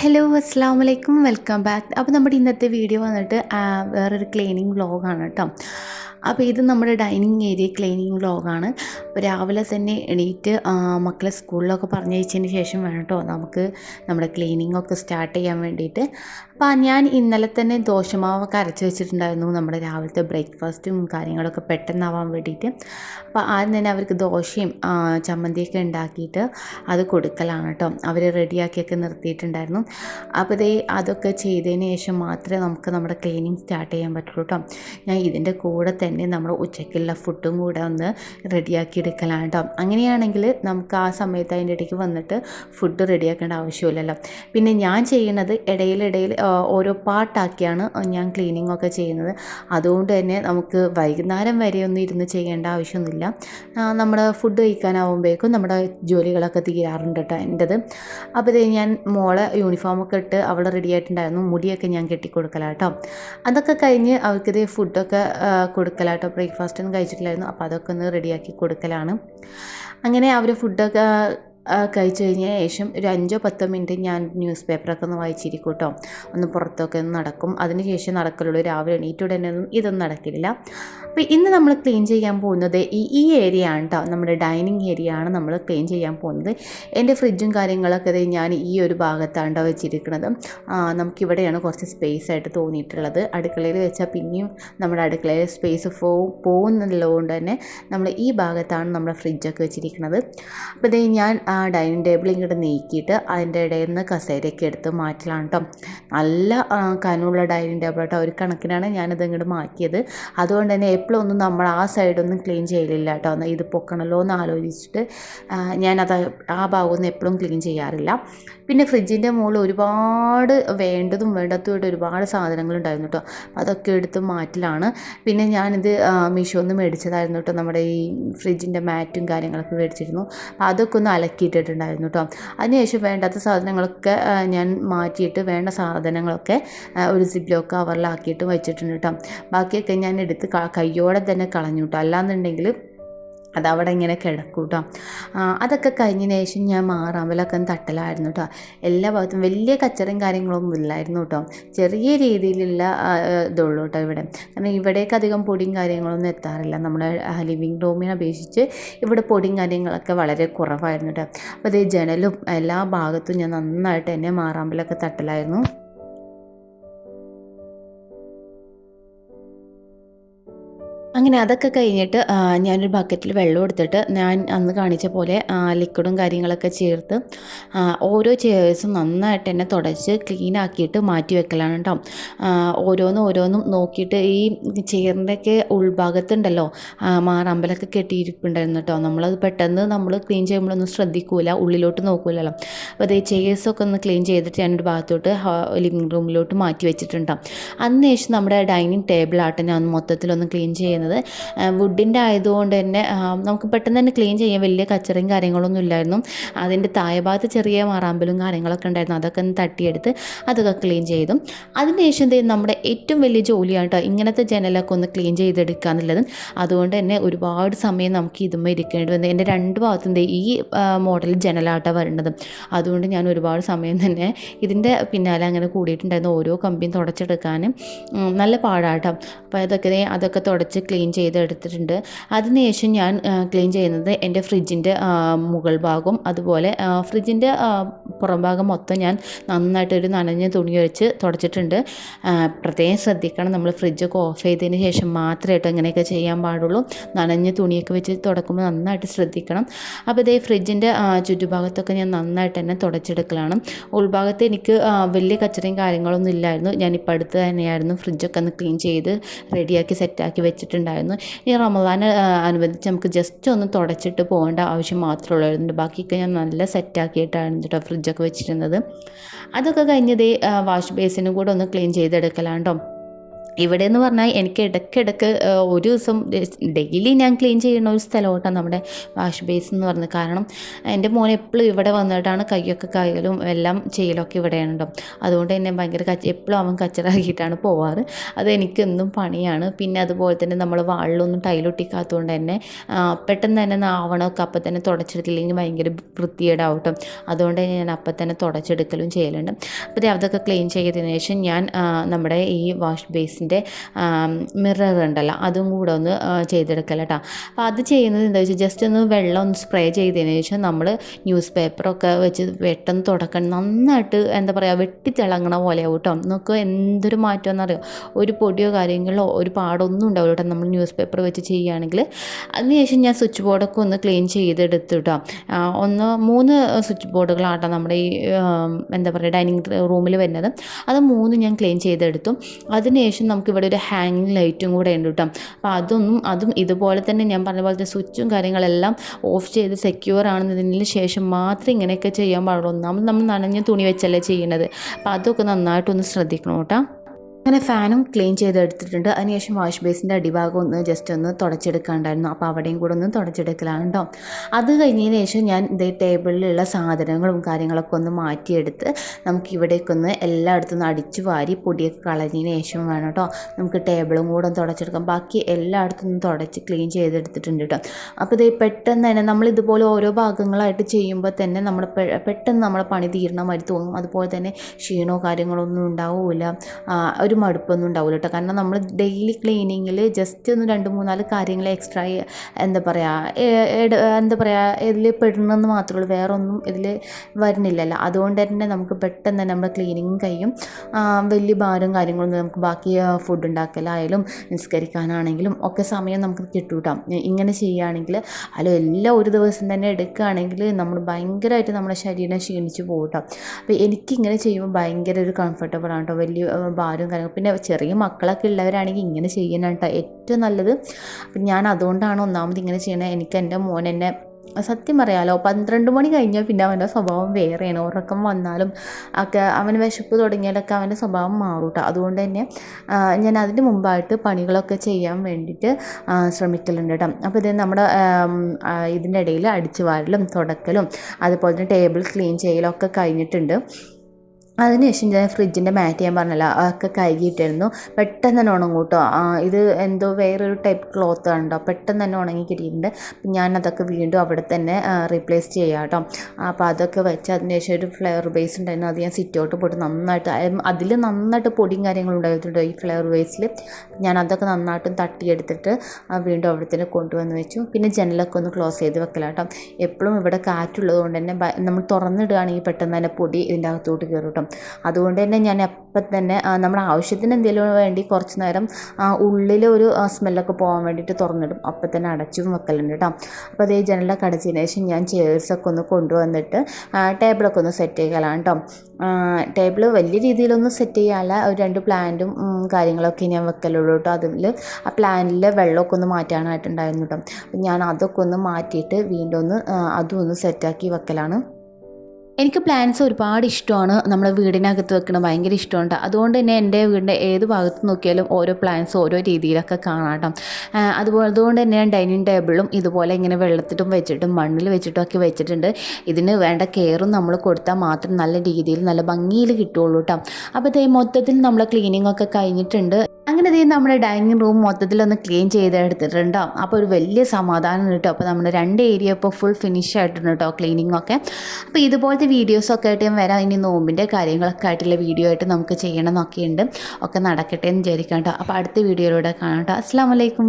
Hello അസ്സാം വലൈക്കും welcome back അപ്പോൾ നമ്മുടെ ഇന്നത്തെ വീഡിയോ വന്നിട്ട് വേറൊരു ക്ലീനിങ് വ്ളോഗാണ് കേട്ടോ അപ്പോൾ ഇത് നമ്മുടെ ഡൈനിങ് ഏരിയ ക്ലീനിങ് വ്ളോഗാണ് അപ്പോൾ രാവിലെ തന്നെ എണീറ്റ് മക്കളെ സ്കൂളിലൊക്കെ പറഞ്ഞയച്ചതിന് ശേഷം വേണം കേട്ടോ നമുക്ക് നമ്മുടെ ക്ലീനിങ് ഒക്കെ സ്റ്റാർട്ട് ചെയ്യാൻ വേണ്ടിയിട്ട്. അപ്പോൾ ഞാൻ ഇന്നലെ തന്നെ ദോശമാവൊക്കെ അരച്ച് വെച്ചിട്ടുണ്ടായിരുന്നു. നമ്മുടെ രാവിലത്തെ ബ്രേക്ക്ഫാസ്റ്റും കാര്യങ്ങളൊക്കെ പെട്ടെന്നാവാൻ വേണ്ടിയിട്ട്. അപ്പോൾ ആദ്യം തന്നെ അവർക്ക് ദോശയും ചമ്മന്തിയൊക്കെ ഉണ്ടാക്കിയിട്ട് അത് കൊടുക്കലാണ് കേട്ടോ. അവർ റെഡിയാക്കിയൊക്കെ നിർത്തിയിട്ടുണ്ടായിരുന്നു. അപ്പോൾ ഇതേ അതൊക്കെ ചെയ്തതിന് ശേഷം മാത്രമേ നമുക്ക് നമ്മുടെ ക്ലീനിങ് സ്റ്റാർട്ട് ചെയ്യാൻ പറ്റുള്ളൂ കേട്ടോ. ഞാൻ ഇതിന്റെ കൂടെ തന്നെ നമ്മുടെ ഉച്ചയ്ക്കുള്ള ഫുഡും കൂടെ ഒന്ന് റെഡിയാക്കി എടുക്കലാണ് കേട്ടോ. അങ്ങനെയാണെങ്കിൽ നമുക്ക് ആ സമയത്ത് അതിന്റെ ഇടയ്ക്ക് വന്നിട്ട് ഫുഡ് റെഡിയാക്കേണ്ട ആവശ്യമില്ലല്ലോ. പിന്നെ ഞാൻ ചെയ്യുന്നത് ഇടയിലിടയിൽ ഓരോ പാട്ടാക്കിയാണ് ഞാൻ ക്ലീനിങ് ഒക്കെ ചെയ്യുന്നത്. അതുകൊണ്ട് തന്നെ നമുക്ക് വൈകുന്നേരം വരെ ഒന്നും ഇരുന്ന് ചെയ്യേണ്ട ആവശ്യമൊന്നുമില്ല. നമ്മുടെ ഫുഡ് കഴിക്കാനാവുമ്പോഴേക്കും നമ്മുടെ ജോലികളൊക്കെ തീരാറുണ്ട് കേട്ടോ എന്റെത് അപ്പോൾ ഇത് ഞാൻ മോളെ യൂണിഫോമൊക്കെ ഇട്ട് അവൾ റെഡി ആയിട്ടുണ്ടായിരുന്നു. മുടിയൊക്കെ ഞാൻ കെട്ടിക്കൊടുക്കലാട്ടോ അതൊക്കെ കഴിഞ്ഞ് അവർക്കിത് ഫുഡൊക്കെ കൊടുക്കലാട്ടോ ബ്രേക്ക്ഫാസ്റ്റ് ഒന്നും കഴിച്ചിട്ടില്ലായിരുന്നു. അപ്പോൾ അതൊക്കെ ഒന്ന് റെഡിയാക്കി കൊടുക്കലാണ്. അങ്ങനെ അവർ ഫുഡൊക്കെ കഴിച്ച് കഴിഞ്ഞ ശേഷം ഒരു അഞ്ചോ പത്തോ മിനിറ്റ് ഞാൻ ന്യൂസ് പേപ്പറൊക്കെ ഒന്ന് വായിച്ചിരിക്കും കേട്ടോ ഒന്ന് പുറത്തൊക്കെ ഒന്ന് നടക്കും. അതിന് ശേഷം നടക്കലുള്ളൂ. രാവിലെ എണീറ്റ് ഉടനെ ഒന്നും ഇതൊന്നും നടക്കില്ല. അപ്പോൾ ഇന്ന് നമ്മൾ ക്ലീൻ ചെയ്യാൻ പോകുന്നത് ഈ ഈ ഏരിയ ആണ് കേട്ടോ നമ്മുടെ ഡൈനിങ് ഏരിയ ആണ് നമ്മൾ ക്ലീൻ ചെയ്യാൻ പോകുന്നത്. എന്റെ ഫ്രിഡ്ജും കാര്യങ്ങളൊക്കെ ഞാൻ ഈ ഒരു ഭാഗത്താണ് വെച്ചിരിക്കുന്നത് നമുക്കിവിടെയാണ് കുറച്ച് സ്പേസ് ആയിട്ട് തോന്നിയിട്ടുള്ളത്. അടുക്കളയിൽ വെച്ചാൽ പിന്നെയും നമ്മുടെ അടുക്കളയിൽ സ്പേസ് പോ പോകുന്നുള്ളതുകൊണ്ട് തന്നെ നമ്മൾ ഈ ഭാഗത്താണ് നമ്മുടെ ഫ്രിഡ്ജൊക്കെ വെച്ചിരിക്കുന്നത് അപ്പോൾ ഞാൻ ഡൈനിങ് ടേബിൾ ഇങ്ങോട്ട് നീക്കിയിട്ട് അതിന്റെ ഇടയിൽ നിന്ന് കസേരയൊക്കെ എടുത്ത് മാറ്റലാണ് കേട്ടോ നല്ല കനമുള്ള ഡൈനിങ് ടേബിൾ കേട്ടോ ഒരു കണക്കിനാണ് ഞാനത് ഇങ്ങോട്ട് മാറ്റിയത്. അതുകൊണ്ട് തന്നെ എപ്പോഴും ഒന്നും നമ്മൾ ആ സൈഡൊന്നും ക്ലീൻ ചെയ്യലില്ല കേട്ടോ ഇത് പൊക്കണല്ലോ എന്ന് ആലോചിച്ചിട്ട് ഞാനത് ആ ഭാഗമൊന്നും എപ്പോഴും ക്ലീൻ ചെയ്യാറില്ല. പിന്നെ ഫ്രിഡ്ജിന്റെ മുകളിൽ ഒരുപാട് വേണ്ടതും വേണ്ടാത്തതുമായിട്ട് ഒരുപാട് സാധനങ്ങളുണ്ടായിരുന്നു കേട്ടോ അതൊക്കെ എടുത്ത് മാറ്റലാണ്. പിന്നെ ഞാനിത് മീഷോ ഒന്ന് മേടിച്ചതായിരുന്നു കേട്ടോ നമ്മുടെ ഈ ഫ്രിഡ്ജിന്റെ മാറ്റും കാര്യങ്ങളൊക്കെ മേടിച്ചിരുന്നു. അതൊക്കെ ഒന്ന് അലക്കിയിട്ടിട്ടുണ്ടായിരുന്നു കേട്ടോ അതിനുശേഷം വേണ്ടാത്ത സാധനങ്ങളൊക്കെ ഞാൻ മാറ്റിയിട്ട് വേണ്ട സാധനങ്ങളൊക്കെ ഒരു സിബ്ലോക്ക് കവറിലാക്കിയിട്ട് വെച്ചിട്ടുണ്ട് കേട്ടോ ബാക്കിയൊക്കെ ഞാൻ എടുത്ത് കൈയോടെ തന്നെ കളഞ്ഞു കേട്ടോ അല്ലാന്നുണ്ടെങ്കിൽ അതവിടെ ഇങ്ങനെ കിടക്കും കേട്ടോ അതൊക്കെ കഴിഞ്ഞതിന് ശേഷം ഞാൻ മാറാമ്പലൊക്കെ തട്ടലായിരുന്നു കേട്ടോ എല്ലാ ഭാഗത്തും വലിയ കച്ചറയും കാര്യങ്ങളൊന്നും ഇല്ലായിരുന്നു കേട്ടോ ചെറിയ രീതിയിലുള്ള ഇതുള്ളൂ കേട്ടോ ഇവിടെ. കാരണം ഇവിടേക്ക് അധികം പൊടിയും കാര്യങ്ങളൊന്നും എത്താറില്ല. നമ്മുടെ ലിവിങ് റൂമിനെ അപേക്ഷിച്ച് ഇവിടെ പൊടിയും കാര്യങ്ങളൊക്കെ വളരെ കുറവായിരുന്നു കേട്ടോ അപ്പോൾ ഇത് ജനലും എല്ലാ ഭാഗത്തും ഞാൻ നന്നായിട്ട് തന്നെ മാറാമ്പലൊക്കെ തട്ടലായിരുന്നു. അങ്ങനെ അതൊക്കെ കഴിഞ്ഞിട്ട് ഞാനൊരു ബക്കറ്റിൽ വെള്ളം എടുത്തിട്ട് ഞാൻ അന്ന് കാണിച്ച പോലെ ലിക്വിഡും കാര്യങ്ങളൊക്കെ ചേർത്ത് ഓരോ ചെയേഴ്സും നന്നായിട്ട് തന്നെ തുടച്ച് ക്ലീൻ ആക്കിയിട്ട് മാറ്റി വെക്കലാണ് കേട്ടോ ഓരോന്നും ഓരോന്നും നോക്കിയിട്ട് ഈ ചെയറിന്റെയൊക്കെ ഉൾഭാഗത്തുണ്ടല്ലോ മാറമ്പലൊക്കെ കെട്ടിയിരിപ്പുണ്ടായിരുന്നു കേട്ടോ നമ്മളത് പെട്ടെന്ന് നമ്മൾ ക്ലീൻ ചെയ്യുമ്പോഴൊന്നും ശ്രദ്ധിക്കൂല ഉള്ളിലോട്ട് നോക്കൂലല്ലോ. അപ്പോൾ അതേ ചെയേഴ്സൊക്കെ ഒന്ന് ക്ലീൻ ചെയ്തിട്ട് ഞാനൊരു ഭാഗത്തോട്ട് ലിവിങ് റൂമിലോട്ട് മാറ്റി വെച്ചിട്ടുണ്ട് അതിന് ശേഷം നമ്മുടെ ഡൈനിങ് ടേബിളാട്ടെ ഞാൻ മൊത്തത്തിലൊന്ന് ക്ലീൻ ചെയ്യുന്നത് വുഡിന്റെ ആയതുകൊണ്ട് തന്നെ നമുക്ക് പെട്ടെന്ന് തന്നെ ക്ലീൻ ചെയ്യാൻ വലിയ കച്ചറയും കാര്യങ്ങളൊന്നും ഇല്ലായിരുന്നു. അതിന്റെ താഴെ ഭാഗത്ത് ചെറിയ മാറാമ്പലും കാര്യങ്ങളൊക്കെ ഉണ്ടായിരുന്നു. അതൊക്കെ ഒന്ന് തട്ടിയെടുത്ത് അതൊക്കെ ക്ലീൻ ചെയ്തു. അതിന് ശേഷം ദേ നമ്മുടെ ഏറ്റവും വലിയ ജോലിയാണ് കേട്ടോ ഇങ്ങനത്തെ ജനലൊക്കെ ഒന്ന് ക്ലീൻ ചെയ്തെടുക്കുക എന്നുള്ളത്. അതുകൊണ്ട് തന്നെ ഒരുപാട് സമയം നമുക്ക് ഇതുമ്മേ ഇരിക്കേണ്ടി വന്നു. എന്റെ രണ്ട് ഭാഗത്തും ഈ മോഡൽ ജനലാട്ടാണ് വരേണ്ടത്. അതുകൊണ്ട് ഞാൻ ഒരുപാട് സമയം തന്നെ ഇതിന്റെ പിന്നാലെ അങ്ങനെ കൂടിയിട്ടുണ്ടായിരുന്നു ഓരോ കമ്പിയും തുടച്ചെടുക്കാനും. നല്ല പാടാട്ടോ. അപ്പോൾ അതൊക്കെ അതൊക്കെ തുടച്ച് ക്ലീൻ ചെയ്തെടുത്തിട്ടുണ്ട്. അതിനുശേഷം ഞാൻ ക്ലീൻ ചെയ്യുന്നത് എന്റെ ഫ്രിഡ്ജിന്റെ മുകൾ ഭാഗവും അതുപോലെ ഫ്രിഡ്ജിന്റെ പുറം ഭാഗം മൊത്തം ഞാൻ നന്നായിട്ടൊരു നനഞ്ഞ തുണി വെച്ച് തുടച്ചിട്ടുണ്ട്. പ്രത്യേകം ശ്രദ്ധിക്കണം. നമ്മൾ ഫ്രിഡ്ജൊക്കെ ഓഫ് ചെയ്തതിന് ശേഷം മാത്രമേ കേട്ടോ ഇങ്ങനെയൊക്കെ ചെയ്യാൻ പാടുള്ളൂ. നനഞ്ഞ തുണിയൊക്കെ വെച്ച് തുടക്കുമ്പോൾ നന്നായിട്ട് ശ്രദ്ധിക്കണം. അപ്പോൾ ഇതേ ഫ്രിഡ്ജിന്റെ ചുറ്റുഭാഗത്തൊക്കെ ഞാൻ നന്നായിട്ട് തന്നെ തുടച്ചെടുക്കലാണ്. ഉൾഭാഗത്ത് എനിക്ക് വലിയ കച്ചറയും കാര്യങ്ങളൊന്നും ഇല്ലായിരുന്നു. ഞാനിപ്പോൾ അടുത്ത് തന്നെയായിരുന്നു ഫ്രിഡ്ജൊക്കെ ഒന്ന് ക്ലീൻ ചെയ്ത് റെഡിയാക്കി സെറ്റാക്കി വെച്ചിട്ടുണ്ടായിരുന്നു ഈ റമദാൻ അനുബന്ധിച്ച് നമുക്ക് ജസ്റ്റ് ഒന്ന് തുടച്ചിട്ട് പോകേണ്ട ആവശ്യം മാത്രമേ ഉള്ളായിരുന്നു. ബാക്കിയൊക്കെ ഞാൻ നല്ല സെറ്റാക്കിയിട്ടാണ് കേട്ടോ ഫ്രിഡ്ജൊക്കെ വെച്ചിരുന്നത്. അതൊക്കെ കഴിഞ്ഞത് വാഷ് ബേസിനും കൂടെ ഒന്ന് ക്ലീൻ ചെയ്തെടുക്കലാണ്ടോ? ഇവിടെ എന്ന് പറഞ്ഞാൽ എനിക്ക് ഇടയ്ക്കിടയ്ക്ക് ഒരു ദിവസം ഡെയിലി ഞാൻ ക്ലീൻ ചെയ്യുന്ന ഒരു സ്ഥലമോട്ടാണ് നമ്മുടെ വാഷ് ബേസ് എന്ന് പറഞ്ഞത് കാരണം എന്റെ മോൻ എപ്പോഴും ഇവിടെ വന്നിട്ടാണ് കയ്യൊക്കെ കൈകളും എല്ലാം ചെയ്യലൊക്കെ ഇവിടെയാണ് കേട്ടോ അതുകൊണ്ട് തന്നെ ഭയങ്കര കച്ച എപ്പോഴും അവൻ കച്ചറാക്കിയിട്ടാണ് പോവാറ്. അത് എനിക്കെന്നും പണിയാണ്. പിന്നെ അതുപോലെ തന്നെ നമ്മൾ വാളിലൊന്നും ടൈലൊട്ടിക്കാത്തതുകൊണ്ട് തന്നെ പെട്ടെന്ന് തന്നെ ആവണമൊക്കെ അപ്പം തന്നെ തുടച്ചെടുത്തില്ലെങ്കിൽ ഭയങ്കര വൃത്തിയേടാവട്ടും അതുകൊണ്ട് തന്നെ ഞാൻ അപ്പം തന്നെ തുടച്ചെടുക്കലും ചെയ്യലുണ്ട്. അപ്പോൾ അതൊക്കെ ക്ലീൻ ചെയ്തതിന് ശേഷം ഞാൻ നമ്മുടെ ഈ വാഷ് ബേസിന്റെ മിറർ ഉണ്ടല്ലോ അതും കൂടെ ഒന്ന് ചെയ്തെടുക്കല കേട്ടോ അപ്പോൾ അത് ചെയ്യുന്നത് എന്താ വെച്ചാൽ ജസ്റ്റ് ഒന്ന് വെള്ളം ഒന്ന് സ്പ്രേ ചെയ്തതിന് ശേഷം നമ്മൾ ന്യൂസ് പേപ്പറൊക്കെ വെച്ച് പെട്ടെന്ന് തുടക്കണം. നന്നായിട്ട് എന്താ പറയുക വെട്ടിത്തിളങ്ങണ പോലെ കേട്ടോ നമുക്ക് എന്തൊരു മാറ്റം അറിയാം? ഒരു പൊടിയോ കാര്യങ്ങളോ ഒരു പാടൊന്നും ഉണ്ടാവില്ല കേട്ടോ നമ്മൾ ന്യൂസ് പേപ്പർ വെച്ച് ചെയ്യുകയാണെങ്കിൽ അതിനുശേഷം ഞാൻ സ്വിച്ച് ബോർഡൊക്കെ ഒന്ന് ക്ലീൻ ചെയ്തെടുത്തു കേട്ടോ ഒന്ന് മൂന്ന് സ്വിച്ച് ബോർഡുകളാട്ടോ നമ്മുടെ ഈ എന്താ പറയുക ഡൈനിങ് റൂമിൽ വരുന്നത്. അത് മൂന്ന് ഞാൻ ക്ലീൻ ചെയ്തെടുത്തു. അതിനുശേഷം നമുക്ക് ഇവിടെ ഒരു ഹാങ്ങിങ് ലൈറ്റും കൂടെ ഉണ്ട് കേട്ടോ അപ്പോൾ അതൊന്നും അതും ഇതുപോലെ തന്നെ ഞാൻ പറഞ്ഞ തന്നെ സ്വിച്ചും കാര്യങ്ങളെല്ലാം ഓഫ് ചെയ്ത് സെക്യൂർ ആണെന്നതിന് ശേഷം മാത്രമേ ഇങ്ങനെയൊക്കെ ചെയ്യാൻ പാടുള്ളൂ. ഒന്നാമത് നമ്മൾ നനഞ്ഞ തുണി വെച്ചല്ലേ ചെയ്യുന്നത് അപ്പോൾ അതൊക്കെ നന്നായിട്ടൊന്ന് ശ്രദ്ധിക്കണം കേട്ടോ. അങ്ങനെ ഫാനും ക്ലീൻ ചെയ്തെടുത്തിട്ടുണ്ട്. അതിനുശേഷം വാഷ് ബേസിന്റെ അടിഭാഗം ഒന്ന് ജസ്റ്റ് ഒന്ന് തുടച്ചെടുക്കാണ്ടായിരുന്നു. അപ്പോൾ അവിടെയും കൂടെ ഒന്ന് തുടച്ചെടുക്കലാണ് കേട്ടോ അത് കഴിഞ്ഞതിന് ശേഷം ഞാൻ ഇതേ ടേബിളിലുള്ള സാധനങ്ങളും കാര്യങ്ങളൊക്കെ ഒന്ന് മാറ്റിയെടുത്ത് നമുക്ക് ഇവിടേക്ക് ഒന്ന് എല്ലായിടത്തും ഒന്ന് അടിച്ചു വാരി പൊടിയൊക്കെ കളഞ്ഞതിന് ശേഷം വേണം കേട്ടോ നമുക്ക് ടേബിളും കൂടെ തുടച്ചെടുക്കാം. ബാക്കി എല്ലായിടത്തും തുടച്ച് ക്ലീൻ ചെയ്തെടുത്തിട്ടുണ്ട് കേട്ടോ അപ്പോൾ ഇത് പെട്ടെന്ന് തന്നെ നമ്മൾ ഇതുപോലെ ഓരോ ഭാഗങ്ങളായിട്ട് ചെയ്യുമ്പോൾ തന്നെ നമ്മൾ പെട്ടെന്ന് നമ്മളെ പണി തീരണ മാതിരി തോന്നും. അതുപോലെ തന്നെ ക്ഷീണമോ കാര്യങ്ങളോ ഒന്നും ഉണ്ടാവില്ല ഒരു മടുപ്പൊന്നും ഉണ്ടാവില്ല കേട്ടോ കാരണം നമ്മൾ ഡെയിലി ക്ലീനിങ്ങിൽ ജസ്റ്റ് ഒന്ന് രണ്ട് മൂന്നാൽ കാര്യങ്ങൾ എക്സ്ട്രാ എന്താ പറയുക എന്താ പറയുക ഇതിൽ പെടണമെന്ന് മാത്രമേ ഉള്ളൂ വേറെ ഒന്നും ഇതിൽ വരുന്നില്ലല്ലോ. അതുകൊണ്ട് തന്നെ നമുക്ക് പെട്ടെന്ന് തന്നെ നമ്മുടെ ക്ലീനിങ്ങും കഴിയും. വലിയ ഭാരം കാര്യങ്ങളൊന്നും നമുക്ക് ബാക്കി ഫുഡ് ഉണ്ടാക്കലായാലും നിസ്കരിക്കാനാണെങ്കിലും ഒക്കെ സമയം നമുക്ക് കിട്ടൂട്ടാം. ഇങ്ങനെ ചെയ്യുകയാണെങ്കിൽ അല്ലോ എല്ലാം ഒരു ദിവസം തന്നെ എടുക്കുകയാണെങ്കിൽ നമ്മൾ ഭയങ്കരമായിട്ട് നമ്മുടെ ശരീരം ക്ഷീണിച്ച് പോകട്ടോ കേട്ടോ അപ്പോൾ എനിക്കിങ്ങനെ ചെയ്യുമ്പോൾ ഭയങ്കര ഒരു കംഫർട്ടബിൾ ആണ് കേട്ടോ വലിയ ഭാരം ഭാരവും പിന്നെ ചെറിയ മക്കളൊക്കെ ഉള്ളവരാണെങ്കിൽ ഇങ്ങനെ ചെയ്യണം കേട്ടോ ഏറ്റവും നല്ലത് ഞാൻ അതുകൊണ്ടാണ് ഒന്നാമത് ഇങ്ങനെ ചെയ്യണത് എനിക്ക് എന്റെ മോൻ എന്നെ സത്യം പറയാലോ പന്ത്രണ്ട് മണി കഴിഞ്ഞാൽ പിന്നെ അവന്റെ സ്വഭാവം വേറെയാണ്. ഉറക്കം വന്നാലും ഒക്കെ അവൻ വിശപ്പ് തുടങ്ങിയാലൊക്കെ അവന്റെ സ്വഭാവം മാറും കേട്ടോ അതുകൊണ്ട് തന്നെ ഞാൻ അതിന് മുമ്പായിട്ട് പണികളൊക്കെ ചെയ്യാൻ വേണ്ടിയിട്ട് ശ്രമിക്കലുണ്ട് കേട്ടോ അപ്പോൾ ഇത് നമ്മുടെ ഇതിന്റെ ഇടയിൽ അടിച്ചു വാരലും തുടക്കലും അതുപോലെ തന്നെ ടേബിൾ ക്ലീൻ ചെയ്യലൊക്കെ ഒക്കെ കഴിഞ്ഞിട്ടുണ്ട് അതിനുശേഷം ഞാൻ ഫ്രിഡ്ജിന്റെ മാറ്റ് ഞാൻ പറഞ്ഞല്ലോ അതൊക്കെ കഴുകിയിട്ടായിരുന്നു പെട്ടെന്ന് തന്നെ ഉണങ്ങും കേട്ടോ. ഇത് എന്തോ വേറൊരു ടൈപ്പ് ക്ലോത്ത് ആണ് കേട്ടോ പെട്ടെന്ന് തന്നെ ഉണങ്ങി കിട്ടിയിട്ടുണ്ട്. ഞാൻ അതൊക്കെ വീണ്ടും അവിടെ തന്നെ റീപ്ലേസ് ചെയ്യാം കേട്ടോ. അപ്പോൾ അതൊക്കെ വെച്ച് അതിന് ശേഷം ഒരു ഫ്ലവർ ബേസ് ഉണ്ടായിരുന്നു. അത് ഞാൻ സിറ്റൗട്ട് പോയിട്ട് നന്നായിട്ട് അതിൽ നന്നായിട്ട് പൊടിയും കാര്യങ്ങളും ഉണ്ടായിട്ടുണ്ടോ ഈ ഫ്ലവർ ബേസിൽ ഞാൻ അതൊക്കെ നന്നായിട്ടും തട്ടിയെടുത്തിട്ട് വീണ്ടും അവിടെ തന്നെ കൊണ്ടുവന്ന് വെച്ചു. പിന്നെ ജനലൊക്കെ ഒന്ന് ക്ലോസ് ചെയ്ത് വെക്കലാം കേട്ടോ. എപ്പോഴും ഇവിടെ കാറ്റുള്ളത് കൊണ്ട് തന്നെ നമ്മൾ തുറന്നിടുകയാണെങ്കിൽ പെട്ടെന്ന് തന്നെ പൊടി ഇതിന്റെ അകത്തോട്ട് കയറും കേട്ടോ. അതുകൊണ്ട് തന്നെ ഞാൻ അപ്പം തന്നെ നമ്മുടെ ആവശ്യത്തിന് എന്തെങ്കിലും വേണ്ടി കുറച്ച് നേരം ഉള്ളിൽ ഒരു സ്മെല്ലൊക്കെ പോകാൻ വേണ്ടിയിട്ട് തുറന്നിടും. അപ്പം തന്നെ അടച്ചും വെക്കലുണ്ട് കേട്ടോ. അപ്പോൾ അതേ ജനലൊക്കെ അടച്ചതിന് ശേഷം ഞാൻ ചെയർസൊക്കെ ഒന്ന് കൊണ്ടുവന്നിട്ട് ടേബിളൊക്കെ ഒന്ന് സെറ്റ് ചെയ്യലാണ് കേട്ടോ. ടേബിൾ വലിയ രീതിയിലൊന്നും സെറ്റ് ചെയ്യാല്ല ഒരു രണ്ട് പ്ലാന്റും കാര്യങ്ങളൊക്കെ ഞാൻ വെക്കലുള്ളൂ കേട്ടോ അതിൽ ആ പ്ലാന്റിൽ വെള്ളമൊക്കെ ഒന്ന് മാറ്റാനായിട്ടുണ്ടായിരുന്നു കേട്ടോ. ഞാൻ അതൊക്കെ ഒന്ന് മാറ്റിയിട്ട് വീണ്ടും ഒന്ന് അതും ഒന്ന് സെറ്റാക്കി വെക്കലാണ്. എനിക്ക് പ്ലാന്റ്സ് ഒരുപാട് ഇഷ്ടമാണ്. നമ്മളെ വീടിനകത്ത് വെക്കണം ഭയങ്കര ഇഷ്ടമുണ്ട്. അതുകൊണ്ട് തന്നെ എന്റെ വീടിന്റെ ഏത് ഭാഗത്ത് നോക്കിയാലും ഓരോ പ്ലാന്റ്സ് ഓരോ രീതിയിലൊക്കെ കാണാം കേട്ടോ. അതുപോലെ അതുകൊണ്ട് തന്നെ ഞാൻ ഡൈനിങ് ടേബിളും ഇതുപോലെ ഇങ്ങനെ വെള്ളത്തിട്ടും വെച്ചിട്ടും മണ്ണിൽ വെച്ചിട്ടും ഒക്കെ വെച്ചിട്ടുണ്ട്. ഇതിന് വേണ്ട കെയറും നമ്മൾ കൊടുത്താൽ മാത്രം നല്ല രീതിയിൽ നല്ല ഭംഗിയിൽ കിട്ടുള്ളൂ കേട്ടോ. അപ്പോൾ ഇതേ മൊത്തത്തിൽ നമ്മളെ ക്ലീനിങ് ഒക്കെ കഴിഞ്ഞിട്ടുണ്ട്. അങ്ങനെ ചെയ്യുന്ന നമ്മുടെ ഡൈനിങ് റൂം മൊത്തത്തിൽ ഒന്ന് ക്ലീൻ ചെയ്തെടുത്തിട്ടുണ്ടോ? അപ്പോൾ ഒരു വലിയ സമാധാനം കിട്ടും. അപ്പോൾ നമ്മുടെ രണ്ട് ഏരിയ ഇപ്പോൾ ഫുൾ ഫിനിഷ് ആയിട്ടുണ്ട് കേട്ടോ ക്ലീനിങ് ഒക്കെ. അപ്പോൾ ഇതുപോലത്തെ വീഡിയോസൊക്കെ ആയിട്ട് ഞാൻ വരാം. ഇനി നോമ്പിന്റെ കാര്യങ്ങളൊക്കെ ആയിട്ടുള്ള വീഡിയോ ആയിട്ട് നമുക്ക് ചെയ്യണം എന്നൊക്കെ ഉണ്ട് ഒക്കെ നടക്കട്ടെ എന്ന് വിചാരിക്കാം കേട്ടോ അപ്പോൾ അടുത്ത വീഡിയോയിലൂടെ കാണാം കേട്ടോ അസ്സാം വലൈക്കും